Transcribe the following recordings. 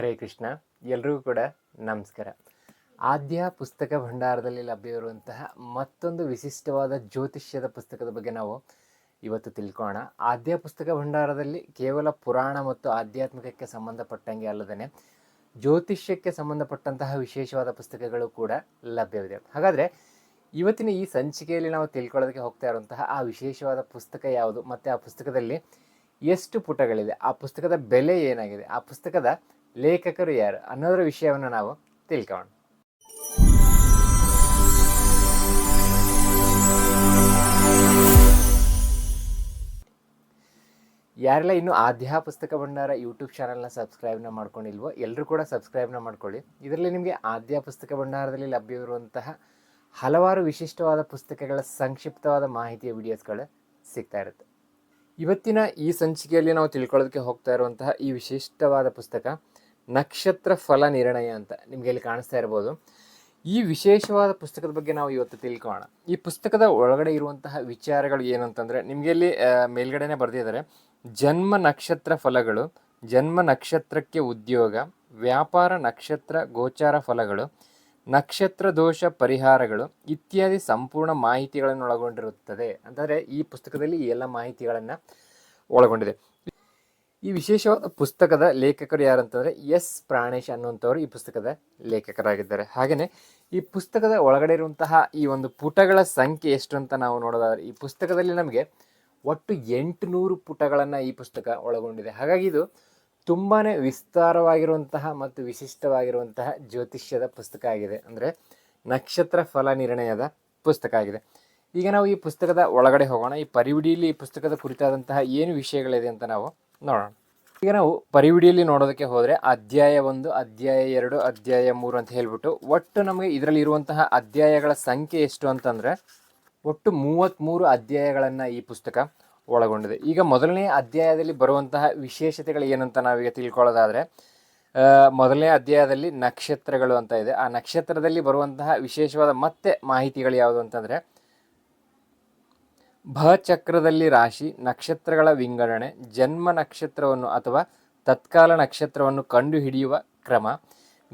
ಹರೇ ಕೃಷ್ಣ. ಎಲ್ರಿಗೂ ಕೂಡ ನಮಸ್ಕಾರ. ಆದ್ಯ ಪುಸ್ತಕ ಭಂಡಾರದಲ್ಲಿ ಲಭ್ಯವಿರುವಂತಹ ಮತ್ತೊಂದು ವಿಶಿಷ್ಟವಾದ ಜ್ಯೋತಿಷ್ಯದ ಪುಸ್ತಕದ ಬಗ್ಗೆ ನಾವು ಇವತ್ತು ತಿಳ್ಕೋಣ ಆದ್ಯ ಪುಸ್ತಕ ಭಂಡಾರದಲ್ಲಿ ಕೇವಲ ಪುರಾಣ ಮತ್ತು ಆಧ್ಯಾತ್ಮಿಕಕ್ಕೆ ಸಂಬಂಧಪಟ್ಟಂಗೆ ಅಲ್ಲದೇ ಜ್ಯೋತಿಷ್ಯಕ್ಕೆ ಸಂಬಂಧಪಟ್ಟಂತಹ ವಿಶೇಷವಾದ ಪುಸ್ತಕಗಳು ಕೂಡ ಲಭ್ಯವಿದೆ. ಹಾಗಾದರೆ ಇವತ್ತಿನ ಈ ಸಂಚಿಕೆಯಲ್ಲಿ ನಾವು ತಿಳ್ಕೊಳ್ಳೋದಕ್ಕೆ ಹೋಗ್ತಾ ಇರುವಂತಹ ಆ ವಿಶೇಷವಾದ ಪುಸ್ತಕ ಯಾವುದು, ಮತ್ತು ಆ ಪುಸ್ತಕದಲ್ಲಿ ಎಷ್ಟು ಪುಟಗಳಿದೆ ಆ ಪುಸ್ತಕದ ಬೆಲೆ ಏನಾಗಿದೆ, ಆ ಪುಸ್ತಕದ ಲೇಖಕರು ಯಾರು ಅನ್ನೋದರ ವಿಷಯವನ್ನು ನಾವು ತಿಳ್ಕೊಳ್ಳೋಣ. ಯಾರೆಲ್ಲ ಇನ್ನೂ ಆಧ್ಯ ಪುಸ್ತಕ ಭಂಡಾರ ಯೂಟ್ಯೂಬ್ ಚಾನಲ್ನ ಸಬ್ಸ್ಕ್ರೈಬ್ನ ಮಾಡ್ಕೊಂಡಿಲ್ವೋ ಎಲ್ಲರೂ ಕೂಡ ಸಬ್ಸ್ಕ್ರೈಬ್ನ ಮಾಡ್ಕೊಳ್ಳಿ. ಇದರಲ್ಲಿ ನಿಮಗೆ ಆದ್ಯ ಪುಸ್ತಕ ಭಂಡಾರದಲ್ಲಿ ಲಭ್ಯವಿರುವಂತಹ ಹಲವಾರು ವಿಶಿಷ್ಟವಾದ ಪುಸ್ತಕಗಳ ಸಂಕ್ಷಿಪ್ತವಾದ ಮಾಹಿತಿಯ ವಿಡಿಯೋಸ್ಗಳು ಸಿಗ್ತಾ ಇರುತ್ತೆ. ಇವತ್ತಿನ ಈ ಸಂಚಿಕೆಯಲ್ಲಿ ನಾವು ತಿಳ್ಕೊಳ್ಳೋದಕ್ಕೆ ಹೋಗ್ತಾ ಇರುವಂತಹ ಈ ವಿಶಿಷ್ಟವಾದ ಪುಸ್ತಕ, ನಕ್ಷತ್ರ ಫಲ ನಿರ್ಣಯ ಅಂತ ನಿಮಗೆ ಇಲ್ಲಿ ಕಾಣಿಸ್ತಾ ಇರ್ಬೋದು. ಈ ವಿಶೇಷವಾದ ಪುಸ್ತಕದ ಬಗ್ಗೆ ನಾವು ಇವತ್ತು ತಿಳ್ಕೊಳ್ಳೋಣ. ಈ ಪುಸ್ತಕದ ಒಳಗಡೆ ಇರುವಂತಹ ವಿಚಾರಗಳು ಏನಂತಂದರೆ, ನಿಮಗೆ ಇಲ್ಲಿ ಮೇಲ್ಗಡೆನೆ ಬರೆದಿದ್ದಾರೆ. ಜನ್ಮ ನಕ್ಷತ್ರ ಫಲಗಳು, ಜನ್ಮ ನಕ್ಷತ್ರಕ್ಕೆ ಉದ್ಯೋಗ, ವ್ಯಾಪಾರ ನಕ್ಷತ್ರ, ಗೋಚಾರ ಫಲಗಳು ನಕ್ಷತ್ರ ದೋಷ ಪರಿಹಾರಗಳು ಇತ್ಯಾದಿ ಸಂಪೂರ್ಣ ಮಾಹಿತಿಗಳನ್ನು ಒಳಗೊಂಡಿರುತ್ತದೆ ಅಂತಂದರೆ ಈ ಪುಸ್ತಕದಲ್ಲಿ ಈ ಎಲ್ಲ ಮಾಹಿತಿಗಳನ್ನು ಒಳಗೊಂಡಿದೆ. ಈ ವಿಶೇಷವಾದ ಪುಸ್ತಕದ ಲೇಖಕರು ಯಾರಂತಂದರೆ ಎಸ್ ಪ್ರಾಣೇಶ್ ಅನ್ನುವಂಥವರು ಈ ಪುಸ್ತಕದ ಲೇಖಕರಾಗಿದ್ದಾರೆ. ಹಾಗೆಯೇ ಈ ಪುಸ್ತಕದ ಒಳಗಡೆ ಇರುವಂತಹ ಈ ಒಂದು ಪುಟಗಳ ಸಂಖ್ಯೆ ಎಷ್ಟು ಅಂತ ನಾವು ನೋಡೋದಾದ್ರೆ, ಈ ಪುಸ್ತಕದಲ್ಲಿ ನಮಗೆ ಒಟ್ಟು ಎಂಟುನೂರು ಪುಟಗಳನ್ನು ಈ ಪುಸ್ತಕ ಒಳಗೊಂಡಿದೆ. ಹಾಗಾಗಿ ಇದು ತುಂಬಾ ವಿಸ್ತಾರವಾಗಿರುವಂತಹ ಮತ್ತು ವಿಶಿಷ್ಟವಾಗಿರುವಂತಹ ಜ್ಯೋತಿಷ್ಯದ ಪುಸ್ತಕ ಆಗಿದೆ. ಅಂದರೆ ನಕ್ಷತ್ರ ಫಲ ನಿರ್ಣಯದ ಪುಸ್ತಕ ಆಗಿದೆ. ಈಗ ನಾವು ಈ ಪುಸ್ತಕದ ಒಳಗಡೆ ಹೋಗೋಣ. ಈ ಪರಿವಿಡಿಯಲ್ಲಿ ಈ ಪುಸ್ತಕದ ಕುರಿತಾದಂತಹ ಏನು ವಿಷಯಗಳಿದೆ ಅಂತ ನಾವು ನೋಡೋಣ. ಈಗ ನಾವು ಪರಿವಿಡಿಯಲ್ಲಿ ನೋಡೋದಕ್ಕೆ ಹೋದರೆ ಅಧ್ಯಾಯ ಒಂದು, ಅಧ್ಯಾಯ ಎರಡು, ಅಧ್ಯಾಯ ಮೂರು ಅಂತ ಹೇಳ್ಬಿಟ್ಟು ಒಟ್ಟು ನಮಗೆ ಇದರಲ್ಲಿ ಇರುವಂತಹ ಅಧ್ಯಾಯಗಳ ಸಂಖ್ಯೆ ಎಷ್ಟು ಅಂತಂದರೆ ಒಟ್ಟು ಮೂವತ್ತ್ಮೂರು ಅಧ್ಯಾಯಗಳನ್ನು ಈ ಪುಸ್ತಕ ಒಳಗೊಂಡಿದೆ. ಈಗ ಮೊದಲನೇ ಅಧ್ಯಾಯದಲ್ಲಿ ಬರುವಂತಹ ವಿಶೇಷತೆಗಳು ಏನಂತ ನಾವೀಗ ತಿಳ್ಕೊಳ್ಳೋದಾದರೆ ಮೊದಲನೇ ಅಧ್ಯಾಯದಲ್ಲಿ ನಕ್ಷತ್ರಗಳು ಅಂತ ಇದೆ. ಆ ನಕ್ಷತ್ರದಲ್ಲಿ ಬರುವಂತಹ ವಿಶೇಷವಾದ ಮತ್ತೆ ಮಾಹಿತಿಗಳು ಯಾವುದು ಅಂತಂದರೆ ಚಕ್ರದಲ್ಲಿ ರಾಶಿ, ನಕ್ಷತ್ರಗಳ ವಿಂಗಡಣೆ, ಜನ್ಮ ನಕ್ಷತ್ರವನ್ನು ಅಥವಾ ತತ್ಕಾಲ ನಕ್ಷತ್ರವನ್ನು ಕಂಡುಹಿಡಿಯುವ ಕ್ರಮ,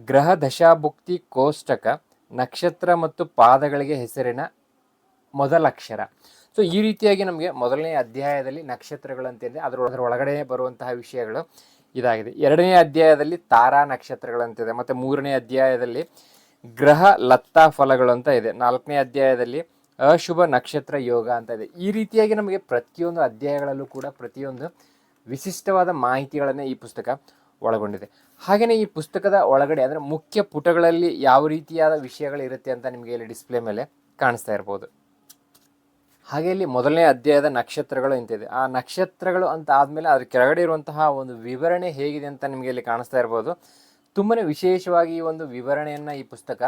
ಗ್ರಹ ದಶಾಭುಕ್ತಿ ಕೋಷ್ಟಕ, ನಕ್ಷತ್ರ ಮತ್ತು ಪಾದಗಳಿಗೆ ಹೆಸರಿನ ಮೊದಲಕ್ಷರ ಸೊ ಈ ರೀತಿಯಾಗಿ ನಮಗೆ ಮೊದಲನೇ ಅಧ್ಯಾಯದಲ್ಲಿ ನಕ್ಷತ್ರಗಳಂತಿದೆ ಅದರ ಅದರ ಒಳಗಡೆ ಬರುವಂತಹ ವಿಷಯಗಳು ಇದಾಗಿದೆ. ಎರಡನೇ ಅಧ್ಯಾಯದಲ್ಲಿ ತಾರಾ ನಕ್ಷತ್ರಗಳಂತಿದೆ ಮತ್ತು ಮೂರನೇ ಅಧ್ಯಾಯದಲ್ಲಿ ಗ್ರಹ ಲತ್ತಾ ಫಲಗಳು ಅಂತ ಇದೆ. ನಾಲ್ಕನೇ ಅಧ್ಯಾಯದಲ್ಲಿ ಅಶುಭ ನಕ್ಷತ್ರ ಯೋಗ ಅಂತ ಇದೆ. ಈ ರೀತಿಯಾಗಿ ನಮಗೆ ಪ್ರತಿಯೊಂದು ಅಧ್ಯಾಯಗಳಲ್ಲೂ ಕೂಡ ಪ್ರತಿಯೊಂದು ವಿಶಿಷ್ಟವಾದ ಮಾಹಿತಿಗಳನ್ನು ಈ ಪುಸ್ತಕ ಒಳಗೊಂಡಿದೆ. ಹಾಗೆಯೇ ಈ ಪುಸ್ತಕದ ಒಳಗಡೆ ಅಂದರೆ ಮುಖ್ಯ ಪುಟಗಳಲ್ಲಿ ಯಾವ ರೀತಿಯಾದ ವಿಷಯಗಳಿರುತ್ತೆ ಅಂತ ನಿಮಗೆ ಇಲ್ಲಿ ಡಿಸ್ಪ್ಲೇ ಮೇಲೆ ಕಾಣಿಸ್ತಾ ಇರ್ಬೋದು. ಹಾಗೆ ಇಲ್ಲಿ ಮೊದಲನೇ ಅಧ್ಯಾಯದ ನಕ್ಷತ್ರಗಳು ಇಂತಿದೆ. ಆ ನಕ್ಷತ್ರಗಳು ಅಂತ ಆದಮೇಲೆ ಅದ್ರ ಕೆಳಗಡೆ ಇರುವಂತಹ ಒಂದು ವಿವರಣೆ ಹೇಗಿದೆ ಅಂತ ನಿಮಗೆ ಇಲ್ಲಿ ಕಾಣಿಸ್ತಾ ಇರ್ಬೋದು. ತುಂಬಾ ವಿಶೇಷವಾಗಿ ಈ ಒಂದು ವಿವರಣೆಯನ್ನು ಈ ಪುಸ್ತಕ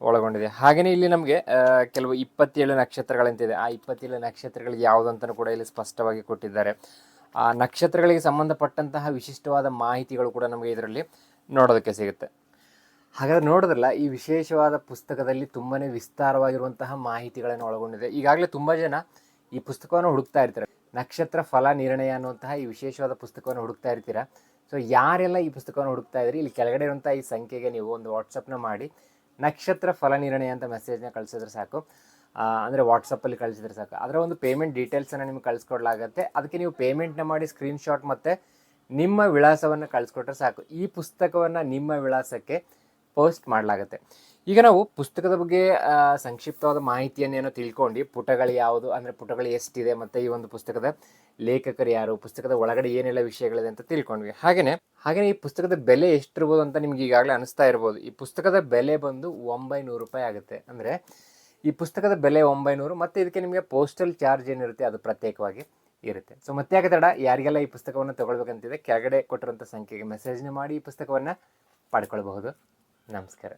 ಒಳಗೊಂಡಿದೆ. ಹಾಗೆಯೇ ಇಲ್ಲಿ ನಮಗೆ ಕೆಲವು ಇಪ್ಪತ್ತೇಳು ನಕ್ಷತ್ರಗಳಂತಿದೆ ಆ ಇಪ್ಪತ್ತೇಳು ನಕ್ಷತ್ರಗಳು ಯಾವುದು ಅಂತಲೂ ಕೂಡ ಇಲ್ಲಿ ಸ್ಪಷ್ಟವಾಗಿ ಕೊಟ್ಟಿದ್ದಾರೆ. ಆ ನಕ್ಷತ್ರಗಳಿಗೆ ಸಂಬಂಧಪಟ್ಟಂತಹ ವಿಶಿಷ್ಟವಾದ ಮಾಹಿತಿಗಳು ಕೂಡ ನಮಗೆ ಇದರಲ್ಲಿ ನೋಡೋದಕ್ಕೆ ಸಿಗುತ್ತೆ. ಹಾಗಾದ್ರೆ ನೋಡಿದ್ರಲ್ಲ, ಈ ವಿಶೇಷವಾದ ಪುಸ್ತಕದಲ್ಲಿ ತುಂಬಾ ವಿಸ್ತಾರವಾಗಿರುವಂತಹ ಮಾಹಿತಿಗಳನ್ನು ಒಳಗೊಂಡಿದೆ. ಈಗಾಗಲೇ ತುಂಬ ಜನ ಈ ಪುಸ್ತಕವನ್ನು ಹುಡುಕ್ತಾ ಇರ್ತಾರೆ. ನಕ್ಷತ್ರ ಫಲ ನಿರ್ಣಯ ಅನ್ನುವಂತಹ ಈ ವಿಶೇಷವಾದ ಪುಸ್ತಕವನ್ನು ಹುಡುಕ್ತಾ ಇರ್ತೀರಾ? ಸೊ ಯಾರೆಲ್ಲ ಈ ಪುಸ್ತಕವನ್ನು ಹುಡುಕ್ತಾ ಇದ್ರಿ? ಇಲ್ಲಿ ಕೆಳಗಡೆ ಇರುವಂಥ ಈ ಸಂಖ್ಯೆಗೆ ನೀವು ಒಂದು ವಾಟ್ಸಪ್ನ ಮಾಡಿ. ನಕ್ಷತ್ರ ಫಲ ನಿರ್ಣಯ ಅಂತ ಮೆಸೇಜ್ನ ಕಳಿಸಿದ್ರೆ ಸಾಕು. ಅಂದರೆ ವಾಟ್ಸಪ್ಪಲ್ಲಿ ಕಳಿಸಿದ್ರೆ ಸಾಕು. ಅದರ ಒಂದು ಪೇಮೆಂಟ್ ಡೀಟೇಲ್ಸನ್ನು ನಿಮ್ಗೆ ಕಳಿಸ್ಕೊಡ್ಲಾಗತ್ತೆ. ಅದಕ್ಕೆ ನೀವು ಪೇಮೆಂಟ್ನ ಮಾಡಿ ಸ್ಕ್ರೀನ್ಶಾಟ್ ಮತ್ತು ನಿಮ್ಮ ವಿಳಾಸವನ್ನು ಕಳಿಸ್ಕೊಟ್ರೆ ಸಾಕು. ಈ ಪುಸ್ತಕವನ್ನು ನಿಮ್ಮ ವಿಳಾಸಕ್ಕೆ ಪೋಸ್ಟ್ ಮಾಡಲಾಗುತ್ತೆ. ಈಗ ನಾವು ಪುಸ್ತಕದ ಬಗ್ಗೆ ಸಂಕ್ಷಿಪ್ತವಾದ ಮಾಹಿತಿಯನ್ನೇನೋ ತಿಳ್ಕೊಂಡು ಪುಟಗಳು ಯಾವುದು, ಅಂದರೆ ಪುಟಗಳು ಎಷ್ಟಿದೆ, ಮತ್ತು ಈ ಒಂದು ಪುಸ್ತಕದ ಲೇಖಕರು ಯಾರು, ಪುಸ್ತಕದ ಒಳಗಡೆ ಏನೆಲ್ಲ ವಿಷಯಗಳಿದೆ ಅಂತ ತಿಳ್ಕೊಂಡ್ವಿ. ಹಾಗೆಯೇ ಹಾಗೆಯೇ ಈ ಪುಸ್ತಕದ ಬೆಲೆ ಎಷ್ಟಿರ್ಬೋದು ಅಂತ ನಿಮ್ಗೆ ಈಗಾಗಲೇ ಅನಿಸ್ತಾ ಇರ್ಬೋದು. ಈ ಪುಸ್ತಕದ ಬೆಲೆ ಬಂದು ಒಂಬೈನೂರು ರೂಪಾಯಿ ಆಗುತ್ತೆ. ಅಂದರೆ ಈ ಪುಸ್ತಕದ ಬೆಲೆ ಒಂಬೈನೂರು, ಮತ್ತು ಇದಕ್ಕೆ ನಿಮಗೆ ಪೋಸ್ಟಲ್ ಚಾರ್ಜ್ ಏನಿರುತ್ತೆ, ಅದು ಪ್ರತ್ಯೇಕವಾಗಿ ಇರುತ್ತೆ. ಸೊ, ಮತ್ತೆ ಯಾಕೆ ತಡ, ಯಾರಿಗೆಲ್ಲ ಈ ಪುಸ್ತಕವನ್ನು ತಗೊಳ್ಬೇಕಂತಿದೆ, ಕೆಳಗಡೆ ಕೊಟ್ಟಿರುವಂಥ ಸಂಖ್ಯೆಗೆ ಮೆಸೇಜ್ನ ಮಾಡಿ ಈ ಪುಸ್ತಕವನ್ನು ಪಡ್ಕೊಳ್ಬಹುದು. ನಮಸ್ಕಾರ